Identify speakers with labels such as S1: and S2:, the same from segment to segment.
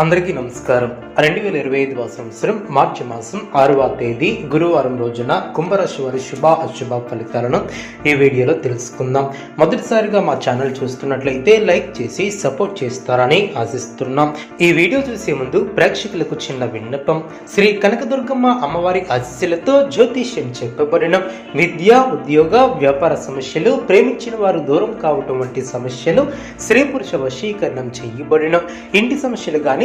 S1: అందరికీ నమస్కారం. రెండు వేల ఇరవై ఐదవ సంవత్సరం మార్చి మాసం ఆరవ తేదీ గురువారం రోజున కుంభరాశి వారి శుభ అశుభ ఫలితాలను ఈ వీడియోలో తెలుసుకుందాం. మొదటిసారిగా మా ఛానల్ చూస్తున్నట్లయితే లైక్ చేసి సపోర్ట్ చేస్తారని ఆశిస్తున్నాం. ఈ వీడియో చూసే ముందు ప్రేక్షకులకు చిన్న విన్నపం. శ్రీ కనకదుర్గమ్మ అమ్మవారి ఆశీస్సులతో జ్యోతిష్యం చెప్పబడిన విద్య ఉద్యోగ వ్యాపార సమస్యలు ప్రేమించిన వారు దూరం కావటం వంటి సమస్యలు స్త్రీ పురుష వశీకరణం చేయబడిన ఇంటి సమస్యలు కానీ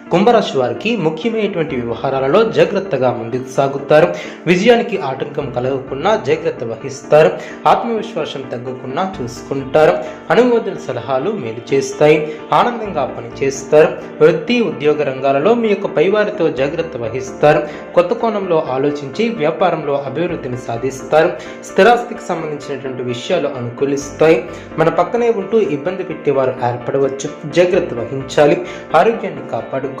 S1: కుంభరాశి వారికి ముఖ్యమైనటువంటి వ్యవహారాలలో జాగ్రత్తగా ముందుకు సాగుతారు. విజయానికి ఆటంకం కలగకుండా జాగ్రత్త వహిస్తారు. ఆత్మవిశ్వాసం తగ్గకుండా చూసుకుంటారు. అనుమోదన సలహాలు మేలు చేస్తాయి. ఆనందంగా పనిచేస్తారు. వృత్తి ఉద్యోగ రంగాలలో మీ యొక్క పైవారితో జాగ్రత్త వహిస్తారు. కొత్త కోణంలో ఆలోచించి వ్యాపారంలో అభివృద్ధిని సాధిస్తారు. స్థిరాస్తికి సంబంధించినటువంటి విషయాలు అనుకూలిస్తాయి. మన పక్కనే ఉంటూ ఇబ్బంది పెట్టేవారు ఏర్పడవచ్చు. జాగ్రత్త వహించాలి. ఆరోగ్యాన్ని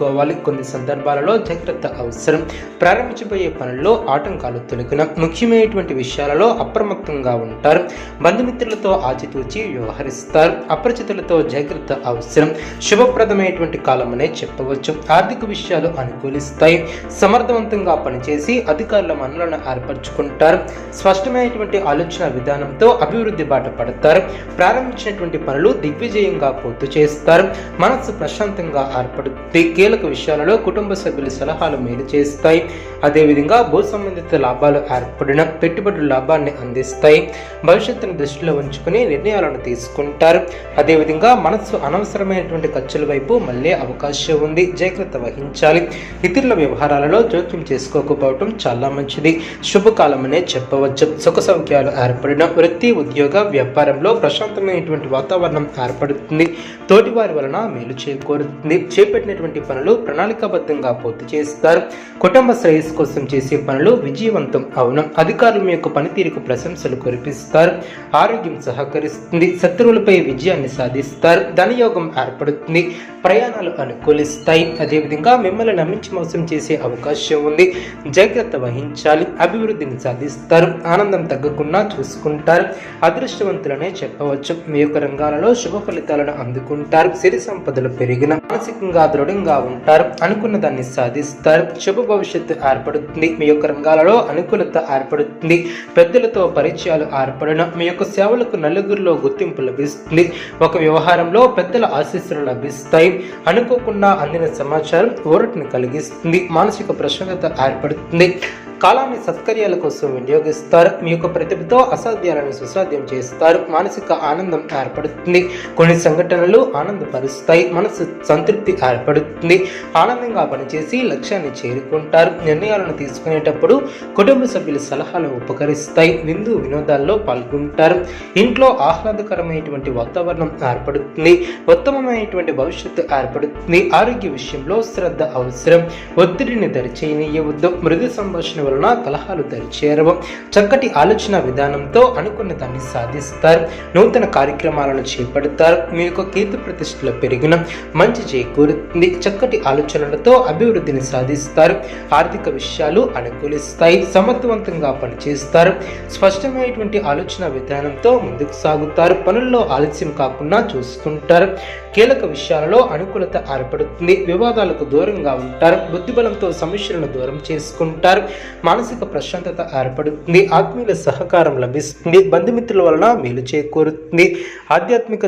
S1: కాపాడుకోవాలి కొన్ని సందర్భాలలో జాగ్రత్త అవసరం. ప్రారంభించబోయే పనుల్లో ఆటంకాలు తొలగిన ముఖ్యమైనటువంటి విషయాలలో అప్రమత్తంగా ఉంటారు. బంధుమిత్రులతో ఆచితూచి వ్యవహరిస్తారు. అపరిచితులతో జాగ్రత్త అవసరం. శుభప్రదమైనటువంటి కాలం అనే చెప్పవచ్చు. ఆర్థిక విషయాలు అనుకూలిస్తాయి. సమర్థవంతంగా పనిచేసి అధికారుల మనులను ఏర్పరచుకుంటారు. స్పష్టమైనటువంటి ఆలోచన విధానంతో అభివృద్ధి బాట పడతారు. ప్రారంభించినటువంటి పనులు దిగ్విజయంగా పూర్తి చేస్తారు. మనస్సు ప్రశాంతంగా ఏర్పడుతుంది. కీలక విషయాలలో కుటుంబ సభ్యుల సలహాలు మేలు చేస్తాయి. అదేవిధంగా భూ సంబంధిత లాభాలు ఏర్పడిన పెట్టుబడుల లాభాన్ని అందిస్తాయి. భవిష్యత్తును దృష్టిలో ఉంచుకుని నిర్ణయాలను తీసుకుంటారు. అదేవిధంగా మనస్సు అనవసరమైనటువంటి ఖర్చుల వైపు మళ్ళీ అవకాశం ఉంది. జాగ్రత్త వహించాలి. ఇతరుల వ్యవహారాలలో జోక్యం చేసుకోకపోవటం చాలా మంచిది. శుభకాలమనే చెప్పవచ్చు. సుఖ సౌఖ్యాలు ఏర్పడిన వృత్తి ఉద్యోగ వ్యాపారంలో ప్రశాంతమైనటువంటి వాతావరణం ఏర్పడుతుంది. తోటివారి వలన మేలు చేకూరుతుంది. చేపట్టినటువంటి పనులు ప్రణాళికాబద్ధంగా పూర్తి చేస్తారు. కుటుంబ శ్రేయస్సు కోసం చేసే పనులు విజయవంతం అవును. అధికారుల యొక్క పనితీరుకు ప్రశంసలు కురిపిస్తారు. ఆరోగ్యం సహకరిస్తుంది. శత్రువులపై విజయాన్ని సాధిస్తారు. ధనయోగం ఏర్పడుతుంది. ప్రయాణాలు అనుకూలిస్తాయి. అదేవిధంగా మిమ్మల్ని నమ్మించి మోసం చేసే అవకాశం ఉంది. జాగ్రత్త వహించాలి. అభివృద్ధిని సాధిస్తారు. ఆనందం తగ్గకుండా చూసుకుంటారు. అదృష్టవంతులనే చెప్పవచ్చు. మీ యొక్క రంగాలలో శుభ ఫలితాలను అందుకుంటారు. సిరి సంపదలు పెరిగిన మానసికంగా దృఢంగా ఉంటారు. అనుకున్న దాన్ని సాధిస్తారు. శుభ భవిష్యత్తు ఏర్పడుతుంది. మీ యొక్క రంగాలలో అనుకూలత ఏర్పడుతుంది. పెద్దలతో పరిచయాలు ఏర్పడిన. మీ యొక్క సేవలకు నలుగురిలో గుర్తింపు లభిస్తుంది. ఒక వ్యవహారంలో పెద్దల ఆశీస్సులు లభిస్తాయి. అనుకోకుండా అందిన సమాచారం ఊరటను కలిగిస్తుంది. మానసిక ప్రశాంతత ఏర్పడుతుంది. కాలాన్ని సత్కర్యాల కోసం వినియోగిస్తారు. మీ యొక్క ప్రతిభతో అసాధ్యాలను సుసాధ్యం చేస్తారు. మానసిక ఆనందం ఏర్పడుతుంది. కొన్ని సంఘటనలు ఆనందపరుస్తాయి. మనసు సంతృప్తి ఏర్పడుతుంది. ఆనందంగా పనిచేసి లక్ష్యాన్ని చేరుకుంటారు. నిర్ణయాలను తీసుకునేటప్పుడు కుటుంబ సభ్యుల సలహాలు ఉపకరిస్తాయి. విందు వినోదాల్లో పాల్గొంటారు. ఇంట్లో ఆహ్లాదకరమైనటువంటి వాతావరణం ఏర్పడుతుంది. ఉత్తమమైనటువంటి భవిష్యత్తు ఏర్పడుతుంది. ఆరోగ్య విషయంలో శ్రద్ధ అవసరం. ఒత్తిడిని దరిచేయనీయవద్దు. మృదు సంభాషణ వలన కలహాలు దరిచేరవు చక్కటి ఆలోచన విధానంతో అనుకున్న దాన్ని సాధిస్తారు. నూతన కార్యక్రమాలను చేపడతారు. మీ యొక్క కీర్తి ప్రతిష్టలు పెరిగిన మంచి చేకూరుతుంది. చక్కటి ఆలోచనలతో అభివృద్ధిని సాధిస్తారు. ఆర్థిక విషయాలు అనుకూలిస్తాయి. సమర్థవంతంగా పనిచేస్తారు. స్పష్టమైనటువంటి ఆలోచన విధానంతో ముందుకు సాగుతారు. పనుల్లో ఆలస్యం కాకుండా చూసుకుంటారు కీలక విషయాలలో అనుకూలత ఏర్పడుతుంది. వివాదాలకు దూరంగా ఉంటారు. బుద్ధిబలంతో సమస్యలను దూరం చేసుకుంటారు. మానసిక ప్రశాంతత ఏర్పడుతుంది. ఆత్మీయుల సహకారం లభిస్తుంది. బంధుమిత్రుల వలన మేలు చేకూరుతుంది. ఆధ్యాత్మిక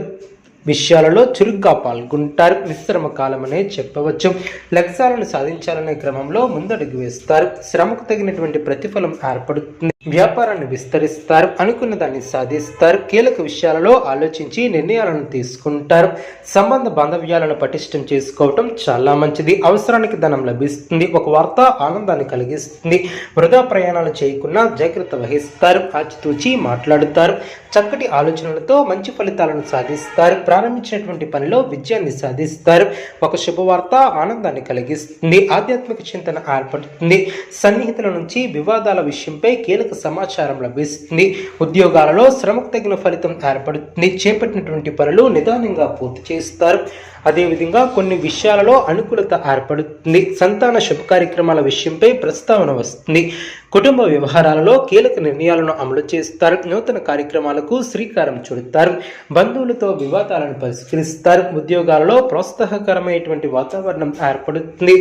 S1: విషయాలలో చురుగ్గా పాల్గొంటారు. విశ్రమ కాలం అనే చెప్పవచ్చు. లక్ష్యాలను సాధించాలనే క్రమంలో ముందడుగు వేస్తారు. శ్రమకు తగినటువంటి ప్రతిఫలం ఏర్పడుతుంది. వ్యాపారాన్ని విస్తరిస్తారు. అనుకున్న దాన్ని సాధిస్తారు. కీలక విషయాలలో ఆలోచించి నిర్ణయాలను తీసుకుంటారు. సంబంధ బాంధవ్యాలను పటిష్టం చేసుకోవటం చాలా మంచిది. అవసరానికి ధనం లభిస్తుంది. ఒక వార్త ఆనందాన్ని కలిగిస్తుంది. వృధా ప్రయాణాలు చేయకుండా జాగ్రత్త వహిస్తారు. ఆచితూచి మాట్లాడుతారు. చక్కటి ఆలోచనలతో మంచి ఫలితాలను సాధిస్తారు. ప్రారంభించినటువంటి పనిలో విజయాన్ని సాధిస్తారు. ఒక శుభవార్త ఆనందాన్ని కలిగిస్తుంది. ఆధ్యాత్మిక చింతన ఏర్పడుతుంది. సన్నిహితుల నుంచి వివాదాల విషయంపై కీలక సమాచారం లభిస్తుంది. ఉద్యోగాలలో శ్రమకు తగిన ఫలితం ఏర్పడుతుంది. చేపట్టినటువంటి పనులు నిదానంగా పూర్తి చేస్తారు. అదేవిధంగా కొన్ని విషయాలలో అనుకూలత ఏర్పడుతుంది. సంతాన శుభ కార్యక్రమాల విషయంపై ప్రస్తావన వస్తుంది. కుటుంబ వ్యవహారాలలో కీలక నిర్ణయాలను అమలు చేస్తారు. నూతన కార్యక్రమాలకు శ్రీకారం చుడతారు. బంధువులతో వివాదాలను పరిష్కరిస్తారు. ఉద్యోగాలలో ప్రోత్సాహకరమైనటువంటి వాతావరణం ఏర్పడుతుంది.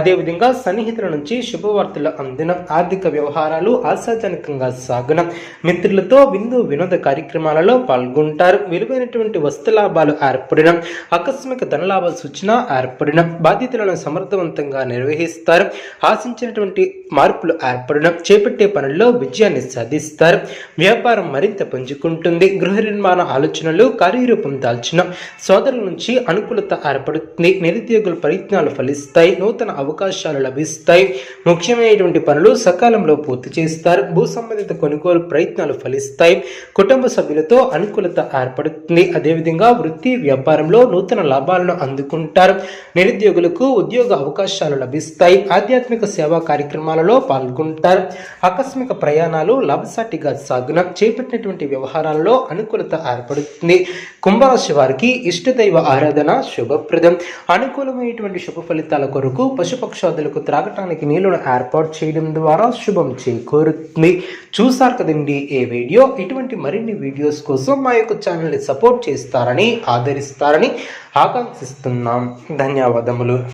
S1: అదేవిధంగా సన్నిహితుల నుంచి శుభవార్తలు అందిన ఆర్థిక వ్యవహారాలు ఆశాజనకంగా సాగనం. మిత్రులతో విందు వినోద కార్యక్రమాలలో పాల్గొంటారు. విలువైనటువంటి వస్తు లాభాలు ఏర్పడడం ఆకస్మిక ధనలాభ సూచన ఏర్పడడం బాధ్యతలను సమర్థవంతంగా నిర్వహిస్తారు. ఆశించినటువంటి మార్పులు ఏర్పడడం చేపట్టే పనుల్లో విజయాన్ని సాధిస్తారు. వ్యాపారం మరింత పుంజుకుంటుంది. గృహ నిర్మాణ ఆలోచనలు కార్యరూపం దాల్చిన సోదరుల నుంచి అనుకూలత ఏర్పడుతుంది. నిరుద్యోగుల ప్రయత్నాలు ఫలిస్తాయి. నూతన అవకాశాలు లభిస్తాయి. ముఖ్యమైనటువంటి పనులు సకాలంలో పూర్తి చేస్తారు. భూ సంబంధిత కొనుగోలు ప్రయత్నాలు ఫలిస్తాయి. కుటుంబ సభ్యులతో అనుకూలత ఏర్పడుతుంది. అదేవిధంగా వృత్తి వ్యాపారంలో నూతన లాభాలు లాభాలను అందుకుంటారు. నిరుద్యోగులకు ఉద్యోగ అవకాశాలు లభిస్తాయి. ఆధ్యాత్మిక సేవా కార్యక్రమాలలో పాల్గొంటారు. ఆకస్మిక ప్రయాణాలు లాభసాటిగా సాగున. చేపట్టినటువంటి వ్యవహారాల్లో అనుకూలత ఏర్పడుతుంది. కుంభరాశి వారికి ఇష్టదైవ ఆరాధన శుభప్రదం. అనుకూలమైనటువంటి శుభ ఫలితాల కొరకు పశుపక్షాదులకు త్రాగటానికి నీళ్ళను ఏర్పాటు చేయడం ద్వారా శుభం చేకూరుతుంది. చూసారు కదండి ఏ వీడియో? ఇటువంటి మరిన్ని వీడియోస్ కోసం మా యొక్క ఛానల్ని సపోర్ట్ చేస్తారని ఆదరిస్తారని ఆకాంక్ష ఆశిస్తున్నాం ధన్యవాదములు.